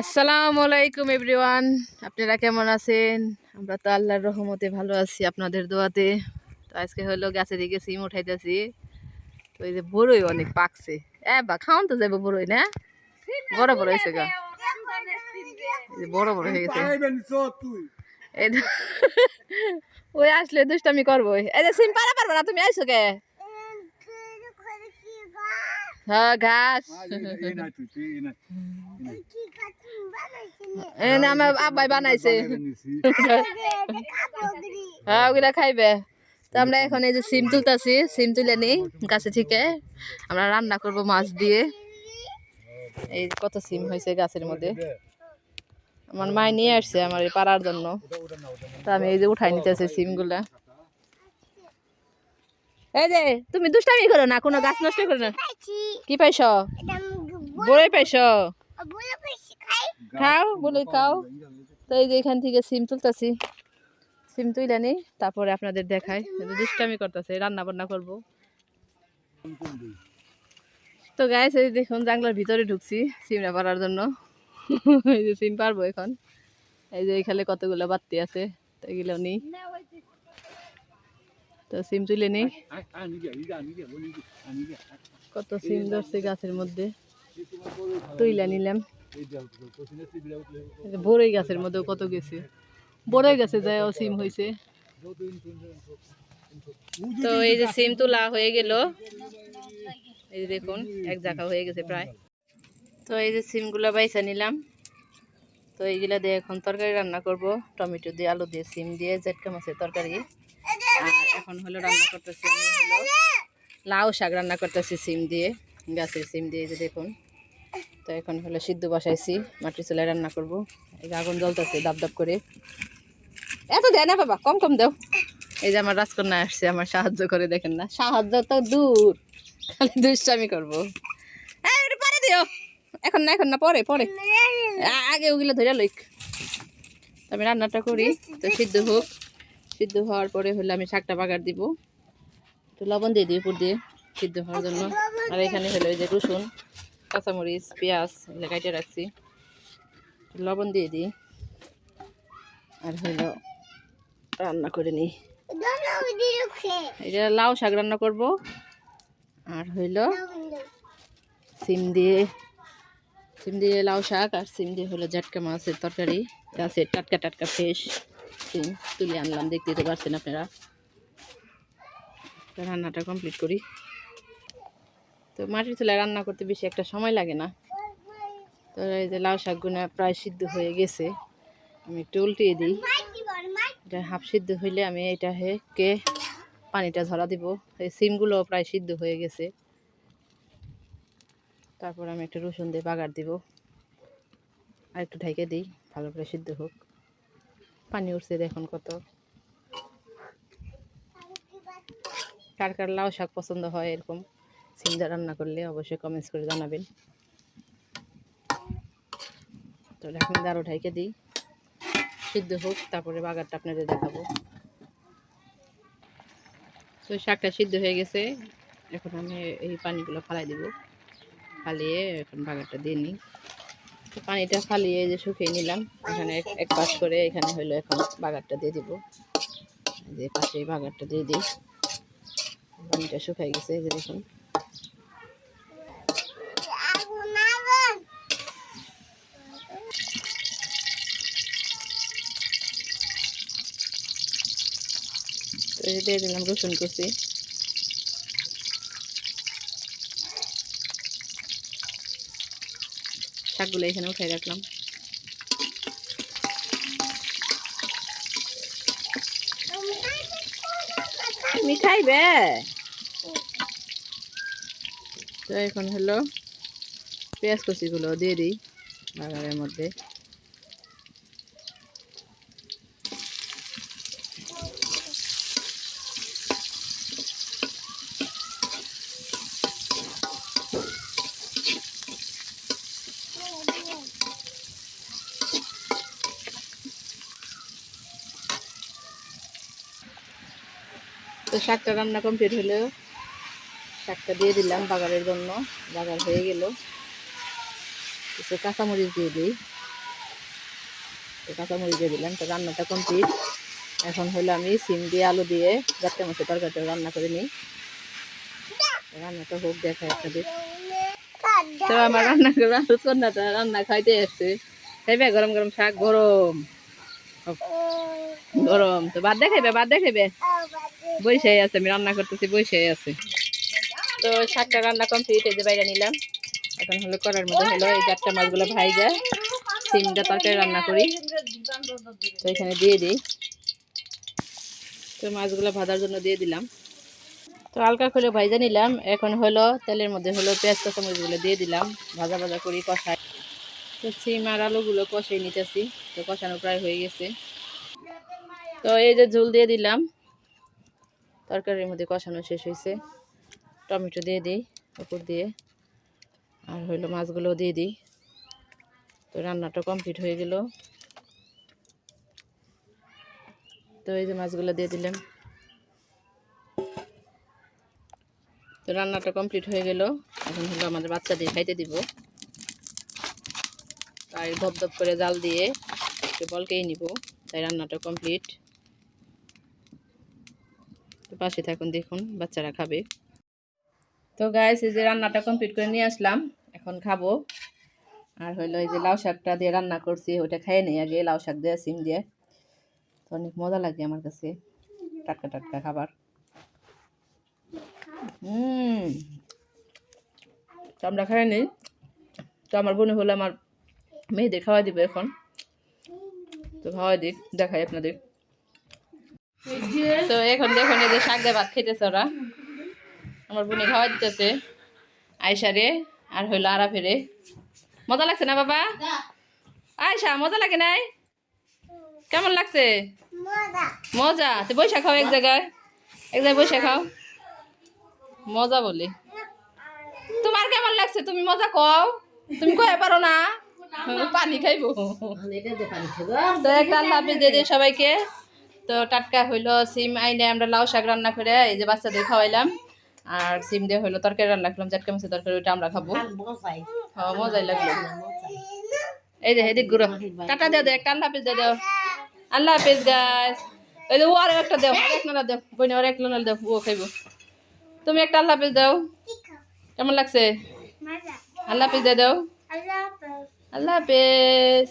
আসসালামু আলাইকুম এভরিওয়ান। আপনারা কেমন আছেন? আমরা তো আল্লাহর রহমতে ভালো আছি আপনাদের দোয়াতে। তো আজকে হলো গাছে দিকে সিম উঠাইতেছি। তো এই যে বড়ই অনেক পাকছে। এ বা খাওয়ান তো যাব বড়ই না? বড় বড় হয়েছে গা। বড় বড় হয়ে গেছে। ওই আসলে দুষ্টামি করব। এই যে সিম পারা পারবে না তুমি আইসো কে? হ্যাঁ ঘাস এই না আমার আব্বাই বানাইছে হ্যাঁ ওগুলা খাইবে তো আমরা এখন এই যে সিম তুলতেছি সিম তুলে নিই গাছে থেকে আমরা রান্না করব মাছ দিয়ে এই কত সিম হয়েছে গাছের মধ্যে আমার মায় নিয়ে আসছে আমার এই পাড়ার জন্য তো আমি এই যে উঠাই নিতেছি সিমগুলা যে, তুমি দুষ্টামি করো না, কোনো গাছ নষ্ট করো না। কি পাইছ? বড়ই পাইছ? খাও, বলে খাও। তো এই যে এখান থেকে সিম তুলতেছি। সিম তুলে নি, তারপরে আপনাদের দেখাই। দুষ্টামি করতেছে রান্না বান্না করব। তো গায়ে এই দেখুন জাংলার ভিতরে ঢুকছি সিমটা পারার জন্য। এই যে সিম পারব এখন। এই যে এখানে কতগুলো বাত্তি আছে, তো এগুলো নিই তো সিম তুলে নিই। কত সিম ধরছে গাছের মধ্যে। তুইলা নিলাম। বড়ই গাছের মধ্যেও কত গেছে। বড়ই গাছে যায় সিম হয়েছে তো এই যে সিম তোলা হয়ে গেল। এই দেখুন এক জায়গা হয়ে গেছে প্রায়। তো এই যে সিমগুলো বাইসা নিলাম। তো এইগুলা দিয়ে এখন তরকারি রান্না করব। টমেটো দিয়ে আলু দিয়ে সিম দিয়ে জেটকা মাছের তরকারি। আর এখন হলো রান্না করতেছি লাউ। শাক রান্না করতেছি সিম দিয়ে, গাছের সিম দিয়ে যে দেখুন। তো এখন হলো সিদ্ধ বসাইছি, মাটির চুলায় রান্না করব। এই যে আগুন জ্বলতেছে দাব দাব করে। এত দেয় না বাবা, কম কম দাও। এই যে আমার রাজকন্যা আসছে, আমার সাহায্য করে দেখেন না। সাহায্য তো দূর, খালি দুষ্টামি করব। পারে দিও। এখন না এখন না, পরে পরে। আগে ওগুলো ধরে লইক। আমি রান্নাটা করি, তো সিদ্ধ হোক। সিদ্ধ হওয়ার পরে হলে আমি শাকটা বাগার দিব। তো লবণ দিয়ে দিই উপর দিয়ে সিদ্ধ হওয়ার জন্য। আর এখানে হলো যে রসুন, কাঁচামরিচ, পেঁয়াজ এগুলো কাটে রাখছি। লবণ দিয়ে দিই। আর হইল রান্না করে নিই। এটা লাউ শাক রান্না করব। আর হইল সিম দিয়ে সিম দিয়ে লাউ শাক আর সিম দিয়ে হলো জাটকা মাছের তরকারি। গাছের টাটকা টাটকা ফ্রেশ সিম তুলে আনলাম দেখতে তো পারছেন আপনারা। রান্নাটা কমপ্লিট করি। তো মাটির চুলায় রান্না করতে বেশি একটা সময় লাগে না। তো এই যে লাউ শাকগুলো প্রায় সিদ্ধ হয়ে গেছে। আমি একটু উল্টিয়ে দিই। এটা হাফ সিদ্ধ হইলে আমি এটা কে পানিটা ঝরা দিব। এই সিমগুলো প্রায় সিদ্ধ হয়ে গেছে। তারপর আমি একটা রসুন দিয়ে বাগার দিব। আর একটু ঢেকে দিই, ভালো করে সিদ্ধ হোক। পানি উঠছে, দেখুন কত। কার কার লাউ শাক পছন্দ হয় এরকম, সিমদা রান্না করলে অবশ্যই কমেন্টস করে জানাবেন। তো এখন দারু ঢেকে দিই, সিদ্ধ হোক, তারপরে বাগারটা আপনাদের দেখাবো। তো শাকটা সিদ্ধ হয়ে গেছে, এখন আমি এই পানিগুলো ফালাই দিব, ফালিয়ে এখন বাগারটা দিয়ে নিই। পানিটা ফালিয়ে যে শুকিয়ে নিলাম। এখানে এক- পাশ করে এখানে হলো এখন বাগারটা দিয়ে দিব। যে পাশে বাগারটা দিয়ে দিই। পানিটা শুকাই গেছে, এই যে দেখুন। দিয়ে দিলাম রসুন কুচি। শাকগুলো এখানে উঠাই রাখলাম। মিঠাই বে? তো এখন হলো পেঁয়াজ কচিগুলো দিয়ে দিই বাগানের মধ্যে। তো শাকটা রান্না কমপ্লিট হলো। শাকটা দিয়ে দিলাম বাগারের জন্য। বাগার হয়ে গেল। কিছু কাঁচামরিচ দিয়ে দিই। কাঁচামরিচ দিয়ে দিলাম, তো রান্নাটা কমপ্লিট এখন হলো আমি সিম দিয়ে আলু দিয়ে যাতে মাছের তরকারিটা রান্না করে নিই। রান্নাটা হোক, দেখা একটা আপনাদের তো আমার রান্না রান্নাটা রান্না খাইতে এসছে খাইবে গরম গরম শাক, গরম। গরম। তো বাদ দেখাইবে বাদ দেখাইবে? বৈশাই আছে, আমি রান্না করতেছি বৈশাই আছে। তো শাকটা রান্না কমপ্লিট এই যে বাইরে নিলাম। এখন হলো করার মধ্যে হলো এই চারটা মাছগুলো ভাইজা, সিমটা তরকারি রান্না করি। তো এখানে দিয়ে দিই। তো মাছগুলো ভাজার জন্য দিয়ে দিলাম। তো হালকা করে ভাইজা নিলাম। এখন হলো তেলের মধ্যে হলো পেঁয়াজ, কাঁচামরিচগুলো দিয়ে দিলাম। ভাজা ভাজা করি কষাই তো সিম আর আলুগুলো কষাই নিতেছি। তো কষানো প্রায় হয়ে গেছে। তো এই যে ঝোল দিয়ে দিলাম। তরকারির মধ্যে কষানো শেষ হয়েছে। টমেটো দিয়ে দিই উপর দিয়ে। আর হইল মাছগুলো দিয়ে দিই। তো রান্নাটা কমপ্লিট হয়ে গেল। তো এই যে মাছগুলো দিয়ে দিলাম। তো রান্নাটা কমপ্লিট হয়ে গেল। এখন হলো আমাদের বাচ্চাদের খাইতে দিব। তাই ধপ ধপ করে জাল দিয়ে একটু বলকেই নিব। তাই রান্নাটা কমপ্লিট। তো পাশে থাকুন, দেখুন বাচ্চারা খাবে। তো গাইস এই যে রান্নাটা কমপ্লিট করে নিয়ে আসলাম। এখন খাব। আর হইল এই যে লাউ শাকটা দিয়ে রান্না করছি ওটা খেয়ে নেই আগে, লাউ শাক দিয়ে, সিম দিয়ে। তো অনেক মজা লাগে আমার কাছে, টাটকা টাটকা খাবার। হুম। তো আমরা খাই নেই। তো আমার বোনে হলো আমার মেয়েদের খাওয়া দিবে এখন। তো খাওয়াই দিক, দেখাই আপনাদের। তো এখন দেখুন এই যে শাক দিয়ে ভাত খেতেছে ওরা। আমার বোনে খাওয়া দিতেছে। আয়সারে আর হইল আরা ফেরে মজা লাগছে না বাবা? আয়সা মজা লাগে নাই? কেমন লাগছে? মজা। তো বৈশা খাও এক জায়গায়। এক জায়গায় বৈশা খাও। মজা বলি। তোমার কেমন লাগছে? তুমি মজা কও। তুমি কয়ে পারো না। পানি খাইবো। তো একটা আল্লাহ হাফিজ দিয়ে সবাইকে। তো টাটকা হইল সিম আইনে আমরা লাউ শাক রান্না করে এই যে বাচ্চাদের খাওয়াইলাম। আর সিম দিয়ে হইল তরকারি রান্না করলাম চাটকা মাছের তরকারি ওইটা আমরা খাব। হ্যাঁ মজাই। লাগল। এই যে এদিক ঘুরো টাটা দিয়ে দাও একটা আল্লাহ হাফিজ দিয়ে দাও। আল্লাহ হাফিজ গাছ ওই যে ও আর একটা দেও আর এক নালা দেও। বইনে আর এক নালা দেও ও খাইবো। তুমি একটা আল্লাহ হাফিজ দাও। কেমন লাগছে? আল্লাহ হাফিজ দিয়ে দাও। আল্লাহ হাফিজ।